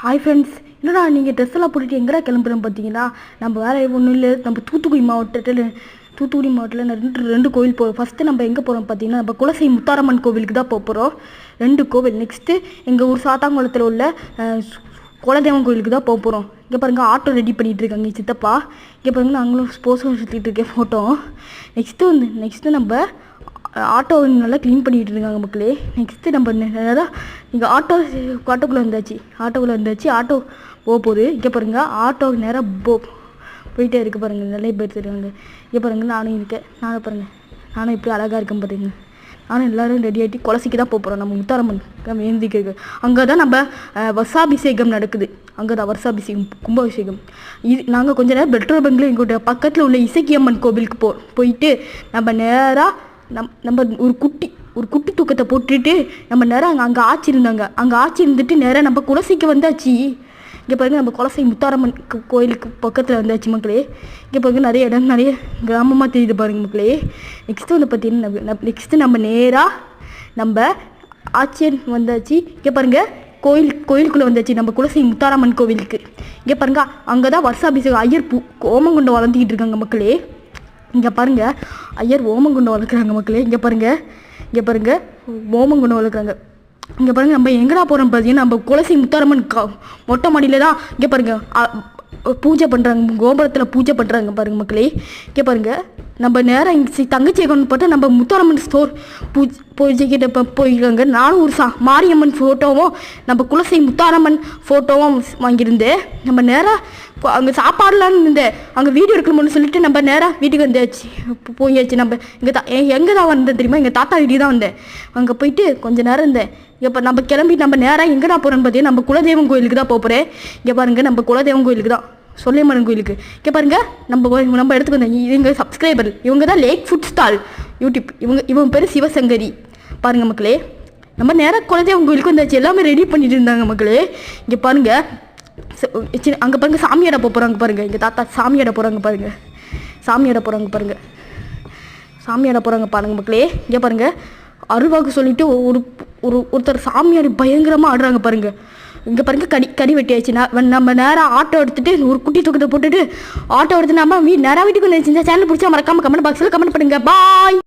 Hi friends என்னடா நீங்கள் dress எல்லாம் போட்டுட்டு எங்கடா கிளம்புறோம் பார்த்தீங்கன்னா நம்ம வேறு ஒன்றும் இல்லை. நம்ம தூத்துக்குடி மாவட்டத்தில் தூத்துக்குடி மாவட்டத்தில் ரெண்டு ரெண்டு கோவில் போகிறோம் ஃபஸ்ட்டு நம்ம எங்கே போகிறோம் பார்த்தீங்கன்னா நம்ம குலசை முத்தாரம்மன் கோவிலுக்கு தான் போக போகிறோம் ரெண்டு கோவில். நெக்ஸ்ட்டு எங்கள் ஊர் சாத்தாங்குளத்தில் உள்ள குலதெய்வம் கோவிலுக்கு தான் போக போகிறோம் இங்கே பாருங்கள் ஆட்டோ ரெடி பண்ணிகிட்டு இருக்காங்க சித்தப்பா. இங்கே பாருங்க நாங்களும் ஸ்போர்ட்ஸ் சுற்றிட்டு இருக்கேன் ஃபோட்டோ நெக்ஸ்ட்டு வந்து நெக்ஸ்ட்டு நம்ம ஆட்டோ நல்லா க்ளீன் பண்ணிட்டு இருக்காங்க மக்களே. நெக்ஸ்ட்டு நம்ம நேராக இங்கே ஆட்டோ ஆட்டோக்குள்ளே வந்தாச்சு. ஆட்டோக்குள்ளே வந்தாச்சு. ஆட்டோ போக போகுது. இங்கே பாருங்கள் ஆட்டோ நேராக போ போயிட்டே இருக்க பாருங்கள் நிறைய பேர் தெரியுவாங்க இங்கே பாருங்கள் நானும் இருக்கேன். நானும் பாருங்கள் நானும் இப்படி அழகாக இருக்கேன் பாருங்கள் நானும் எல்லாரும் ரெடி ஆகிட்டு கொலசிக்கு தான் போக போகிறோம் நம்ம முத்தாரம்மன் வேந்திக்கு அங்கே தான் நம்ம வருஷாபிஷேகம் நடக்குது. அங்கே தான் வருஷாபிஷேகம் கும்பாபிஷேகம். இது நாங்கள் கொஞ்ச நேரம் பெட்ரோல் பங்கில் எங்களுடைய பக்கத்தில் உள்ள இசக்கியம்மன் கோவிலுக்கு போ போயிட்டு நம்ம நேராக நம் நம்ம ஒரு குட்டி ஒரு குட்டி தூக்கத்தை போட்டுட்டு நம்ம நேரம் அங்கே அங்கே ஆச்சி இருந்தாங்க. அங்கே ஆச்சி இருந்துட்டு நேராக நம்ம குலசைக்கு வந்தாச்சு. இங்கே பாருங்க நம்ம குலசை முத்தாரம்மன் கோயிலுக்கு பக்கத்தில் வந்தாச்சு மக்களே. இங்கே பாருங்க நிறைய இடம் நிறைய கிராமமாக தெரியுது பாருங்க மக்களே. நெக்ஸ்ட்டு வந்து பார்த்தீங்கன்னா நெக்ஸ்ட்டு நம்ம நேராக நம்ம ஆச்சியன் வந்தாச்சு. இங்கே பாருங்க கோயில் கோயிலுக்குள்ளே வந்தாச்சு நம்ம குலசை முத்தாரம்மன் கோவிலுக்கு. இங்கே பாருங்க அங்கே தான் வருஷாபிஷேகம் ஐயர் பூ கோமங்குண்டம் வளர்ந்துக்கிட்டு இருக்காங்க மக்களே. இங்கே பாருங்க ஐயர் ஓமங்குண்டம் வளர்க்குறாங்க மக்களே. இங்கே பாருங்க இங்கே பாருங்க ஓமங்குண்டம் வளர்க்குறாங்க. இங்கே பாருங்க நம்ம எங்கடா போகிறோம் பார்த்தீங்கன்னா நம்ம குலசி முத்தாரம்மன் கா மொட்டை மாடியில் தான் இங்கே பாருங்க பூஜை பண்ணுறாங்க கோபுரத்தில் பூஜை பண்ணுறாங்க பாருங்க மக்களே. இங்கே பாருங்க நம்ம நேரம் இங்கே தங்கச்சி கொண்டு பார்த்தா நம்ம முத்தாரம்மன் ஸ்டோர் பூஜ் பூஜைக்கிட்ட இப்போ போயிருக்காங்க. நானும் ஒரு சா மாரியம்மன் ஃபோட்டோவும் நம்ம குலசை முத்தாரம்மன் ஃபோட்டோவும் வாங்கியிருந்தேன். நம்ம நேராக அங்கே சாப்பாடலான்னு இருந்தேன் அங்கே வீடியோ எடுக்கணும்னு சொல்லிட்டு நம்ம நேராக வீட்டுக்கு வந்தாச்சு. போயாச்சு. நம்ம எங்கள் தா எங்கே தான் வந்தேன் தெரியுமா? எங்கள் தாத்தா வீட்டுக்கு தான் வந்தேன். அங்கே போயிட்டு கொஞ்ச நேரம் இருந்தேன். இப்போ நம்ம கிளம்பி நம்ம நேராக எங்கே தான் போகிறோன்னு பார்த்தீங்கன்னா நம்ம குலதெய்வம் கோயிலுக்கு தான் போகிறேன் இங்கே பாருங்கள் நம்ம குலதெய்வம் கோயிலுக்கு தான். சொல்லியம்மன் கோயிலுக்கு. இங்கே பாருங்க நம்ம நம்ம இடத்துக்கு வந்தோம் இவங்க சப்ஸ்கிரைபர் இவங்க தான் லேக் ஃபுட் ஸ்டால் யூடியூப் இவங்க இவங்க பேர் சிவசங்கரி. பாருங்க மக்களே நம்ம நேராக குலதெய்வம் கோயிலுக்கு வந்தாச்சு எல்லாமே ரெடி பண்ணிட்டு இருந்தாங்க மக்களே. இங்கே பாருங்க ச- அங்கே பாருங்க சாமியாட போக போகிறாங்க பாருங்க. எங்கள் தாத்தா சாமியாட போகிறாங்க பாருங்க. சாமியாட போகிறாங்க பாருங்க. சாமியாட போகிறாங்க பாருங்க மக்களே. இங்கே பாருங்க அருவாக்கு சொல்லிட்டு ஒரு ஒரு ஒருத்தர் சாமியாடி பயங்கரமாக ஆடுறாங்க பாருங்க. இங்கே பாருங்க கனி கனி வெட்டியாச்சு. நான் நம்ம நேராக ஆட்டோ எடுத்துட்டு ஒரு குட்டி தூக்கத்தை போட்டுட்டு ஆட்டோ எடுத்து நம்ம நேராக வீட்டுக்கு வந்து சேனல் பிடிச்சா மறக்காம கமெண்ட் பாக்ஸில் கமெண்ட் பண்ணுங்க. பாய்